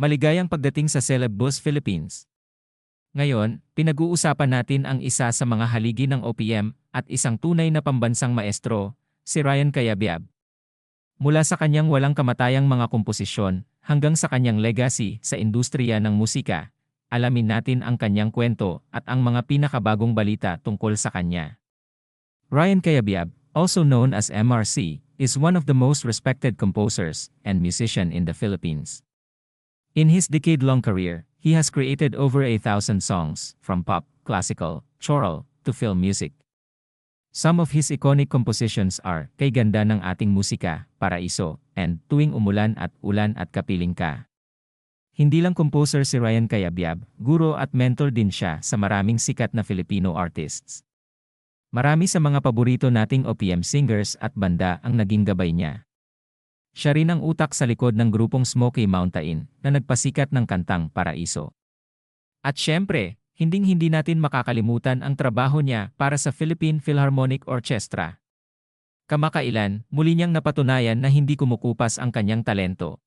Maligayang pagdating sa Celeb Bus Philippines. Ngayon, pinag-uusapan natin ang isa sa mga haligi ng OPM at isang tunay na pambansang maestro, si Ryan Cayabyab. Mula sa kanyang walang kamatayang mga komposisyon hanggang sa kanyang legacy sa industriya ng musika, alamin natin ang kanyang kwento at ang mga pinakabagong balita tungkol sa kanya. Ryan Cayabyab, also known as MRC, is one of the most respected composers and musician in the Philippines. In his decade-long career, he has created over a thousand songs, from pop, classical, choral, to film music. Some of his iconic compositions are Kay Ganda ng Ating Musika, Paraiso, and Tuwing Umulan at Ulan at Kapiling Ka. Hindi lang composer si Ryan Cayabyab, guro at mentor din siya sa maraming sikat na Filipino artists. Marami sa mga paborito nating OPM singers at banda ang naging gabay niya. Siya rin ang utak sa likod ng grupong Smoky Mountain na nagpasikat ng kantang Paraiso. At syempre, hinding-hindi natin makakalimutan ang trabaho niya para sa Philippine Philharmonic Orchestra. Kamakailan, muli niyang napatunayan na hindi kumukupas ang kanyang talento.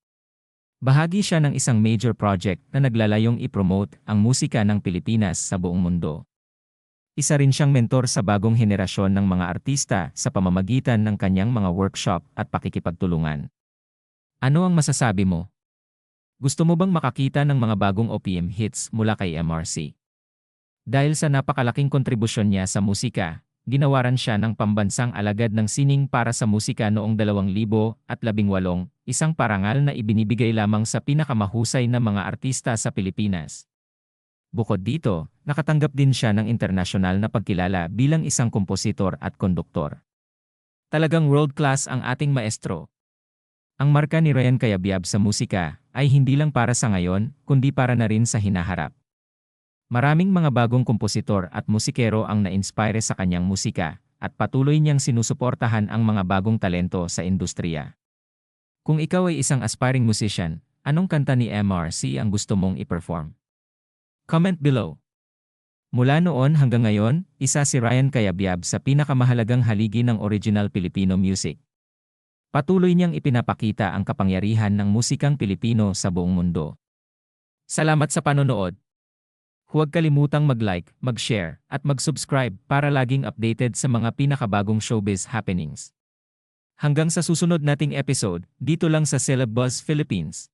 Bahagi siya ng isang major project na naglalayong ipromote ang musika ng Pilipinas sa buong mundo. Isa rin siyang mentor sa bagong henerasyon ng mga artista sa pamamagitan ng kanyang mga workshop at pakikipagtulungan. Ano ang masasabi mo? Gusto mo bang makakita ng mga bagong OPM hits mula kay MRC? Dahil sa napakalaking kontribusyon niya sa musika, ginawaran siya ng pambansang alagad ng sining para sa musika noong 2018, isang parangal na ibinibigay lamang sa pinakamahusay na mga artista sa Pilipinas. Bukod dito, nakatanggap din siya ng internasyonal na pagkilala bilang isang kompositor at konduktor. Talagang world-class ang ating maestro. Ang marka ni Ryan Cayabyab sa musika ay hindi lang para sa ngayon, kundi para na rin sa hinaharap. Maraming mga bagong kompositor at musikero ang na-inspire sa kanyang musika, at patuloy niyang sinusuportahan ang mga bagong talento sa industriya. Kung ikaw ay isang aspiring musician, anong kanta ni MRC ang gusto mong i-perform? Comment below. Mula noon hanggang ngayon, isa si Ryan Cayabyab sa pinakamahalagang haligi ng original Filipino music. Patuloy niyang ipinapakita ang kapangyarihan ng musikang Pilipino sa buong mundo. Salamat sa panonood. Huwag kalimutang mag-like, mag-share, at mag-subscribe para laging updated sa mga pinakabagong showbiz happenings. Hanggang sa susunod nating episode, dito lang sa Celeb Buzz Philippines.